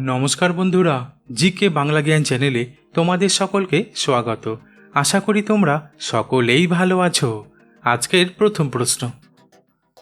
নমস্কার বন্ধুরা জি কে বাংলা জ্ঞান চ্যানেলে তোমাদের সকলকে স্বাগত। আশা করি তোমরা সকলেই ভালো আছো। আজকের প্রথম প্রশ্ন।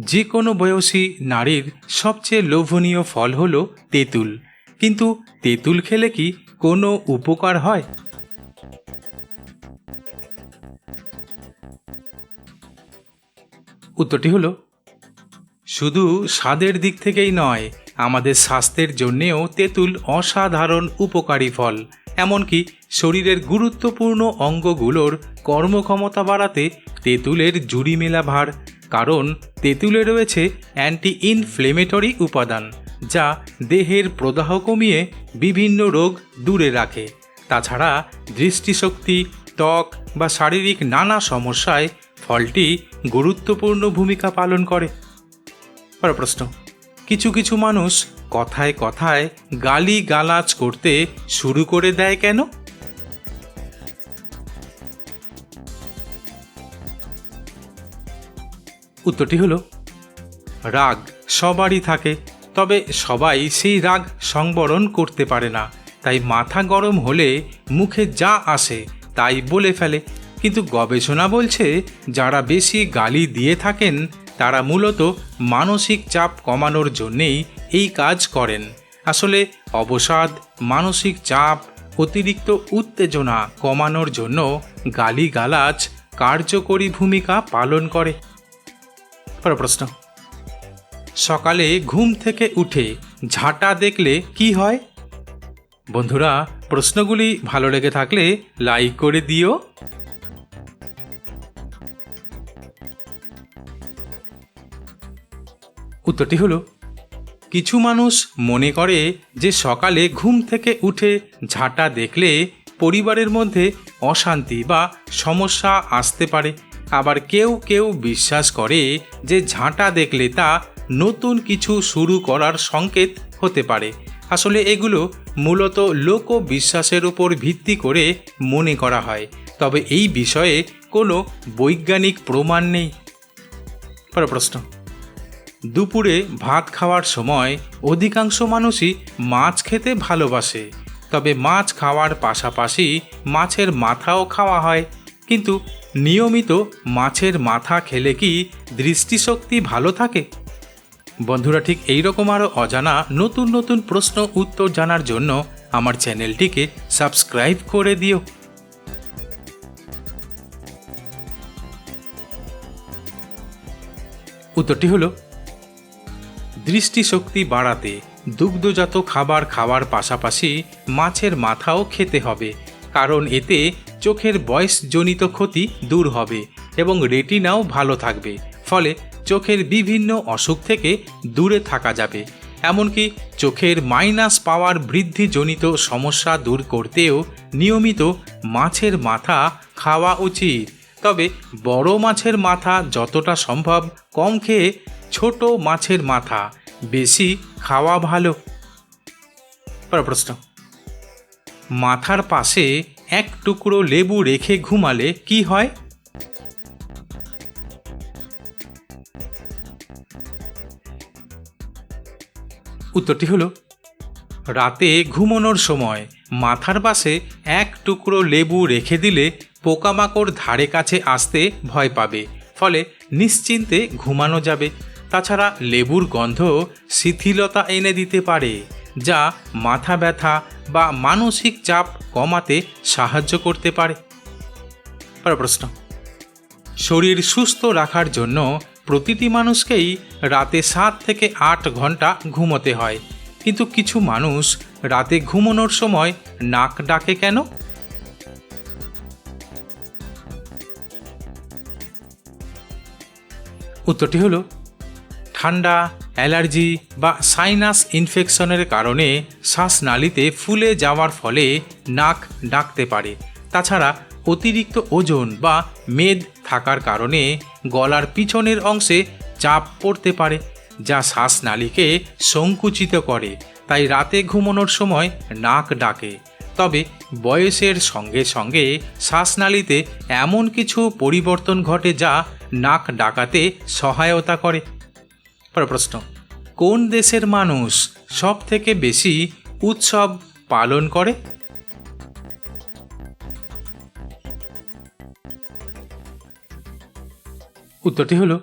যে কোনো বয়সী নারীর সবচেয়ে লোভনীয় ফল হলো তেঁতুল। কিন্তু তেঁতুল খেলে কি কোনো উপকার হয়? উত্তরটি হলো শুধু স্বাদের দিক থেকেই নয়, আমাদের স্বাস্থ্যের জন্যেও তেঁতুল অসাধারণ উপকারী ফল। এমনকি শরীরের গুরুত্বপূর্ণ অঙ্গগুলোর কর্মক্ষমতা বাড়াতে তেঁতুলের জুড়ি মেলা ভার, কারণ তেঁতুলে রয়েছে অ্যান্টি ইনফ্লেমেটরি উপাদান, যা দেহের প্রদাহ কমিয়ে বিভিন্ন রোগ দূরে রাখে। তাছাড়া দৃষ্টিশক্তি, ত্বক বা শারীরিক নানা সমস্যায় ফলটি গুরুত্বপূর্ণ ভূমিকা পালন করে। পর প্রশ্ন। কিছু কিছু মানুষ কথায় কথায় গালি গালাজ করতে শুরু করে দেয় কেন? উত্তরটি হলো, রাগ সবারই থাকে, তবে সবাই সেই রাগ সংবরণ করতে পারে না। তাই মাথা গরম হলে মুখে যা আসে তাই বলে ফেলে। কিন্তু গবেষণা বলছে, যারা বেশি গালি দিয়ে থাকেন তারা মূলত মানসিক চাপ কমানোর জন্যেই এই কাজ করেন। আসলে অবসাদ, মানসিক চাপ, অতিরিক্ত উত্তেজনা কমানোর জন্য গালিগালাজ কার্যকরী ভূমিকা পালন করে। পর প্রশ্ন। সকালে ঘুম থেকে উঠে ঝাঁটা দেখলে কি হয়? বন্ধুরা, প্রশ্নগুলি ভালো লেগে থাকলে লাইক করে দিও। উত্তরটি হলো, কিছু মানুষ মনে করে যে সকালে ঘুম থেকে উঠে ঝাঁটা দেখলে পরিবারের মধ্যে অশান্তি বা সমস্যা আসতে পারে। আবার কেউ কেউ বিশ্বাস করে যে ঝাঁটা দেখলে তা নতুন কিছু শুরু করার সংকেত হতে পারে। আসলে এগুলো মূলত লোক বিশ্বাসের উপর ভিত্তি করে মনে করা হয়। তবে এই বিষয়ে কোনো বৈজ্ঞানিক প্রমাণ নেই। পর প্রশ্ন। দুপুরে ভাত খাওয়ার সময় অধিকাংশ মানুষই মাছ খেতে ভালোবাসে। তবে মাছ খাওয়ার পাশাপাশি মাছের মাথাও খাওয়া হয়। কিন্তু নিয়মিত মাছের মাথা খেলে কি দৃষ্টিশক্তি ভালো থাকে? বন্ধুরা, ঠিক এইরকম আরও অজানা নতুন নতুন প্রশ্ন উত্তর জানার জন্য আমার চ্যানেলটিকে সাবস্ক্রাইব করে দিও। উত্তরটি হলো দৃষ্টিশক্তি বাড়াতে দুগ্ধজাত খাবার খাওয়ার পাশাপাশি মাছের মাথাও খেতে হবে, কারণ এতে চোখের বয়সজনিত ক্ষতি দূর হবে এবং রেটিনাও ভালো থাকবে, ফলে চোখের বিভিন্ন অসুখ থেকে দূরে থাকা যাবে। এমনকি চোখের মাইনাস পাওয়ার বৃদ্ধিজনিত সমস্যা দূর করতেও নিয়মিত মাছের মাথা খাওয়া উচিত। তবে বড় মাছের মাথা যতটা সম্ভব কম খেয়ে ছোট মাছের মাথা, বেশি খাওয়া ভালো। পর প্রশ্ন। মাথার পাশে এক টুকরো লেবু রেখে ঘুমালে কি হয়? উত্তরটি হলো, রাতে ঘুমানোর সময় মাথার পাশে এক টুকরো লেবু রেখে দিলে পোকামাকড় ধারে কাছে আসতে ভয় পাবে, ফলে নিশ্চিন্তে ঘুমানো যাবে। তাছাড়া লেবুর গন্ধ শিথিলতা এনে দিতে পারে, যা মাথা ব্যথা বা মানসিক চাপ কমাতে সাহায্য করতে পারে। প্রশ্ন। শরীর সুস্থ রাখার জন্য প্রতিটি মানুষকেই রাতে সাত থেকে আট ঘণ্টা ঘুমোতে হয়। কিন্তু কিছু মানুষ রাতে ঘুমানোর সময় নাক ডাকে কেন? উত্তরটি হলো ঠান্ডা, অ্যালার্জি বা সাইনাস ইনফেকশনের কারণে শ্বাসনালীতে ফুলে যাওয়ার ফলে নাক ডাকতে পারে। তাছাড়া অতিরিক্ত ওজন বা মেদ থাকার কারণে গলার পিছনের অংশে চাপ পড়তে পারে, যা শ্বাসনালীকে সংকুচিত করে, তাই রাতে ঘুমানোর সময় নাক ডাকে। তবে বয়সের সঙ্গে সঙ্গে শ্বাসনালীতে এমন কিছু পরিবর্তন ঘটে যা নাক ডাকাতে সহায়তা করে। পর প্রশ্ন। কোন দেশের মানুষ সব থেকে বেশি উৎসব পালন করে? উত্তরটি হলো,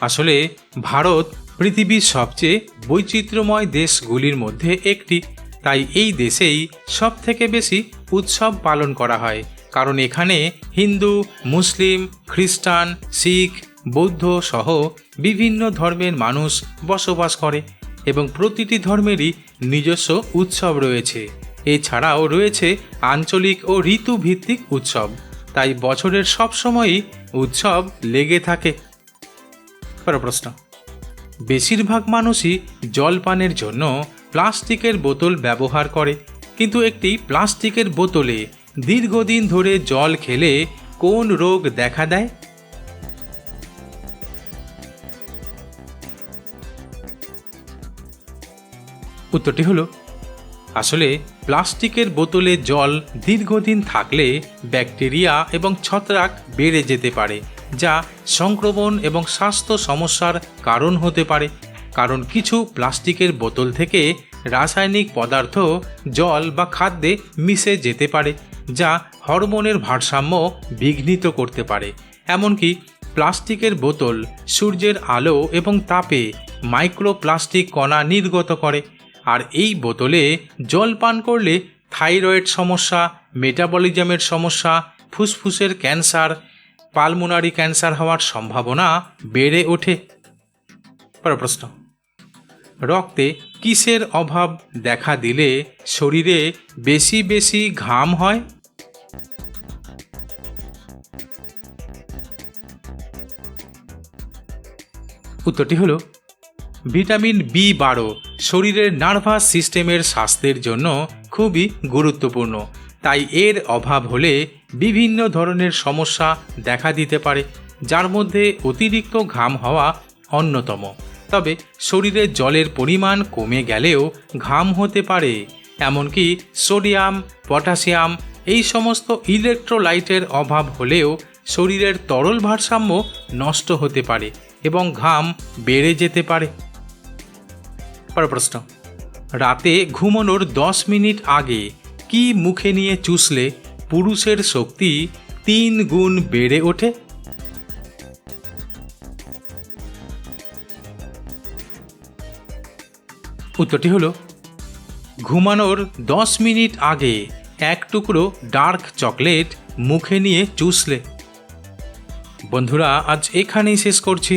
আসলে ভারত পৃথিবীর সবচেয়ে বৈচিত্র্যময় দেশগুলির মধ্যে একটি। তাই এই দেশেই সব থেকে বেশি উৎসব পালন করা হয়। কারণ এখানে হিন্দু, মুসলিম, খ্রিস্টান, শিখ বৌদ্ধ সহ বিভিন্ন ধর্মের মানুষ বসবাস করে এবং প্রতিটি ধর্মেরই নিজস্ব উৎসব রয়েছে। এছাড়াও রয়েছে আঞ্চলিক ও ঋতুভিত্তিক উৎসব। তাই বছরের সব সময়ই উৎসব লেগে থাকে। প্রশ্ন। বেশিরভাগ মানুষই জলপানের জন্য প্লাস্টিকের বোতল ব্যবহার করে। কিন্তু একটি প্লাস্টিকের বোতলে দীর্ঘদিন ধরে জল খেলে কোন রোগ দেখা দেয়? উত্তরটি হলো, আসলে প্লাস্টিকের বোতলে জল দীর্ঘদিন থাকলে ব্যাকটেরিয়া এবং ছত্রাক বেড়ে যেতে পারে, যা সংক্রমণ এবং স্বাস্থ্য সমস্যার কারণ হতে পারে। কারণ কিছু প্লাস্টিকের বোতল থেকে রাসায়নিক পদার্থ, জল বা খাদ্যে মিশে যেতে পারে, যা হরমোনের ভারসাম্য বিঘ্নিত করতে পারে। এমনকি প্লাস্টিকের বোতল সূর্যের আলো এবং তাপে মাইক্রোপ্লাস্টিক কণা নির্গত করে। আর এই বোতলে জল পান করলে থাইরয়েড সমস্যা, মেটাবলিজমের সমস্যা, ফুসফুসের ক্যান্সার, পালমোনারি ক্যান্সার হওয়ার সম্ভাবনা বেড়ে ওঠে। প্রশ্ন। রক্তে কিসের অভাব দেখা দিলে শরীরে বেশি বেশি ঘাম হয়? উত্তরটি হলো ভিটামিন বি বারো। শরীরের নার্ভাস সিস্টেমের স্বাস্থ্যের জন্য খুবই গুরুত্বপূর্ণ। তাই এর অভাব হলে বিভিন্ন ধরনের সমস্যা দেখা দিতে পারে, যার মধ্যে অতিরিক্ত ঘাম হওয়া অন্যতম। তবে শরীরে জলের পরিমাণ কমে গেলেও ঘাম হতে পারে, এমনকি সোডিয়াম, পটাশিয়াম এই সমস্ত ইলেকট্রোলাইটের অভাব হলেও শরীরের তরল ভারসাম্য নষ্ট হতে পারে এবং ঘাম বেড়ে যেতে পারে। পরের প্রশ্ন। রাতে ঘুমানোর দশ মিনিট আগে কি মুখে নিয়ে চুষলে পুরুষের শক্তি তিন গুণ বেড়ে ওঠে? উত্তরটি হলো, ঘুমানোর দশ মিনিট আগে এক টুকরো ডার্ক চকলেট মুখে নিয়ে চুষলে। বন্ধুরা, আজ এখানেই শেষ করছি।